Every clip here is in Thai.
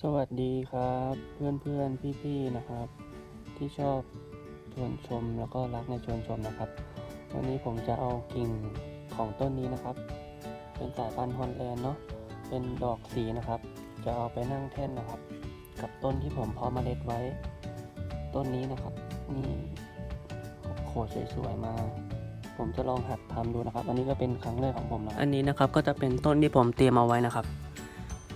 สวัสดีครับเพื่อนเพื่อนพี่พี่ๆนะครับ ที่ชอบชวนชมแล้วก็รักในชวนชมนะครับ วันนี้ผมจะเอากิ่งของต้นนี้นะครับ เป็นสายพันธุ์ฮอลแลนด์เนาะเป็นดอกสีนะครับ จะเอาไปนั่งแท่นนะครับ กับต้นที่ผมเพาะเมล็ดไว้ ต้นนี้นะครับนี่โขดสวยๆมาผมจะลองหัดทำดูนะครับ อันนี้ก็เป็นครั้งแรกของผมนะอันนี้นะครับก็จะเป็นต้นที่ผมเตรียมเอาไว้นะครับ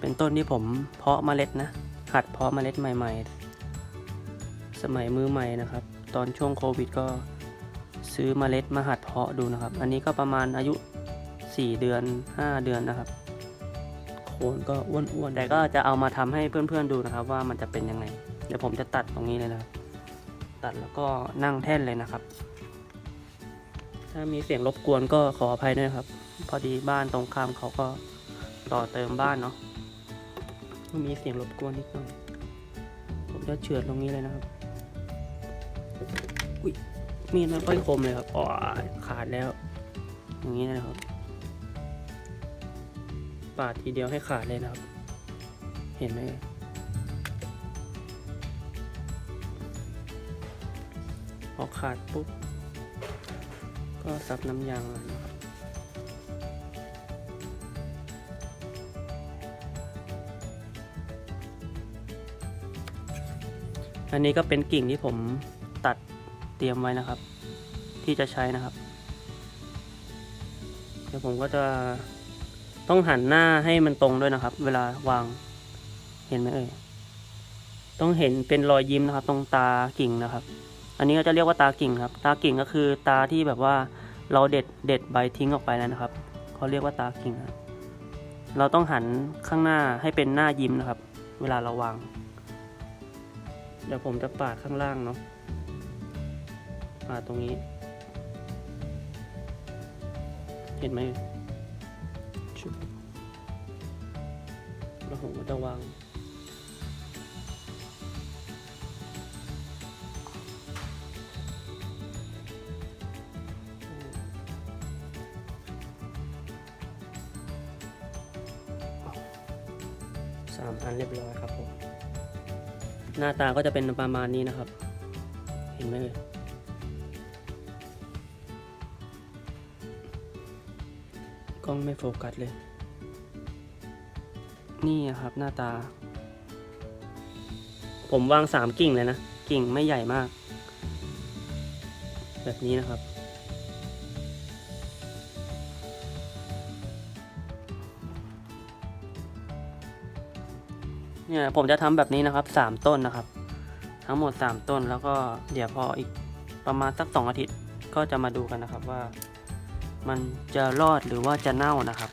เป็นต้นที่ผมเพาะเมล็ดนะ หัดเพาะเมล็ดใหม่ ๆ สมัยมือใหม่นะครับ ตอนช่วงโควิดก็ซื้อเมล็ดมาหัดเพาะดูนะครับ อันนี้ก็ประมาณอายุ 4 เดือน 5 เดือนนะครับโคนก็อ้วนๆแต่ก็จะเอามาทำให้เพื่อนๆดูนะครับ ว่ามันจะเป็นยังไง เดี๋ยวผมจะตัดตรงนี้เลยนะครับ ตัดแล้วก็นั่งแท่นเลยนะครับ ถ้ามีเสียงรบกวนก็ขออภัยด้วยครับ พอดีบ้านตรงข้ามเขาก็ต่อเติมบ้านเนาะ มันมีเสียงรบกวนนิดหน่อย ผมจะเฉือดตรงนี้เลยนะครับ อุ้ย มีดมันค่อยคมเลยครับอ๋อขาดแล้ว อย่างนี้นะครับ ปาดทีเดียวให้ขาดเลยนะครับ เห็นไหมเอ่ยพอขาดปุ๊บ ก็ซับน้ำยางนะครับ อันนี้ก็เป็นกิ่งที่ผมตัดเตรียมไว้นะครับ ที่จะใช้นะครับ เดี๋ยวผมก็จะต้องหันหน้าให้มันตรงด้วยนะครับ เวลาวางเห็นไหมเอ่ยต้องเห็นเป็นรอยยิ้มนะครับ ตรงตากิ่งนะครับ อันนี้ก็จะเรียกว่าตากิ่งครับ ตากิ่งก็คือตาที่แบบว่าเราเด็ดเด็ดใบทิ้งออกไปแล้วนะครับเขาเรียกว่าตากิ่ง เราต้องหันข้างหน้าให้เป็นหน้ายิ้มนะครับ เวลาเราวาง เดี๋ยวผมจะปาดข้างล่างเนาะปาดตรงนี้ เห็นไหมชุบแล้วผมก็จะวางสามอันเรียบร้อยครับผม หน้าตาก็จะเป็นประมาณนี้นะครับ เห็นไหมเอ่ยกล้องไม่โฟกัสเลย นี่ครับหน้าตา ผมวางสามกิ่งเลยนะ กิ่งไม่ใหญ่มาก แบบนี้นะครับ เนี่ยผมจะทำแบบนี้นะครับสามต้นนะครับ ทั้งหมดสามต้นแล้วก็เดี๋ยวพออีกประมาณสักสองอาทิตย์ก็จะมาดูกันนะครับว่า มันจะรอดหรือว่าจะเน่านะครับ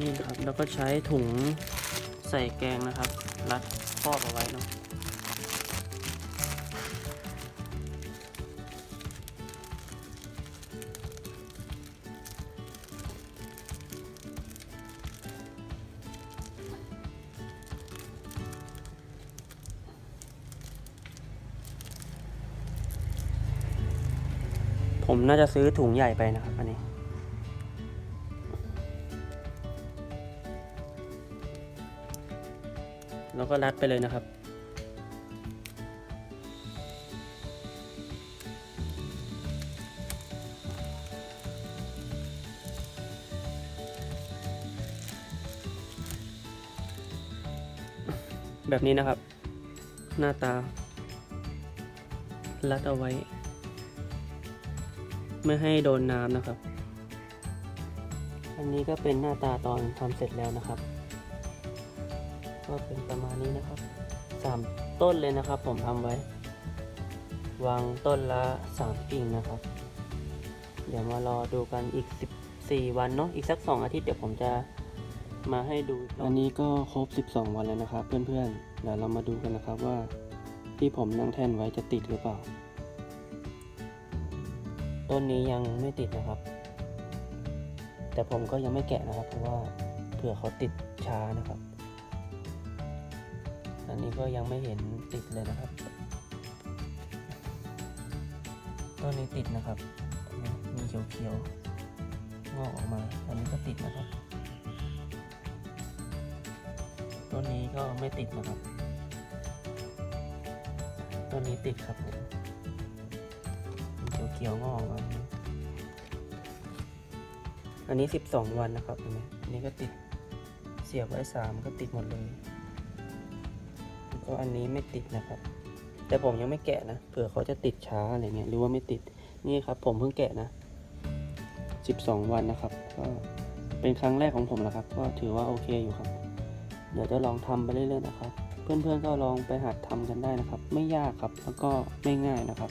นี่นะครับแล้วก็ใช้ถุงใส่แกงนะครับ รัดครอบเอาไว้เนาะ ผมน่าจะซื้อถุงใหญ่ไปนะครับ อันนี้ แล้วก็รัดไปเลยนะครับ แบบนี้นะครับ หน้าตารัดเอาไว้ ไม่ให้โดนน้ำนะครับ อันนี้ก็เป็นหน้าตาตอนทำเสร็จแล้วนะครับ ก็เป็นประมาณนี้นะครับสามต้นเลยนะครับ ผมทำไว้ วางต้นละสามกิ่งนะครับ เดี๋ยวมารอดูกันอีกสิบสี่วันเนาะอีกสักสองอาทิตย์เดี๋ยวผมจะมาให้ดูอันนี้ก็ครบสิบสองวันแล้วนะครับ เพื่อนๆเดี๋ยวเรามาดูกันนะครับว่าที่ผมนั่งแท่นไว้จะติดหรือเปล่า ต้นนี้ยังไม่ติดนะครับ แต่ผมก็ยังไม่แกะนะครับ เพราะว่าเผื่อเขาติดช้านะครับ อันนี้ก็ยังไม่เห็นติดเลยนะครับ ต้นนี้ติดนะครับ มีเขียวๆงอกออกมา อันนี้ก็ติดนะครับ ต้นนี้ก็ไม่ติดนะครับ ต้นนี้ติดครับ เขียวงอกมาอันนี้สิบสองวันนะครับเห็นไหมอันนี้ก็ติดเสียบไว้สามก็ติดหมดเลยแล้วก็อันนี้ไม่ติดนะครับ แต่ผมยังไม่แกะนะเผื่อเขาจะติดช้าอะไรเงี้ยหรือว่าไม่ติดนี่ครับ ผมเพิ่งแกะนะสิบสองวันนะครับ ก็เป็นครั้งแรกของผมแล้วครับ ก็ถือว่าโอเคอยู่ครับ เดี๋ยวจะลองทำไปเรื่อยๆนะครับ เพื่อนๆก็ลองไปหัดทำกันได้นะครับ ไม่ยากครับแล้วก็ไม่ง่ายนะครับ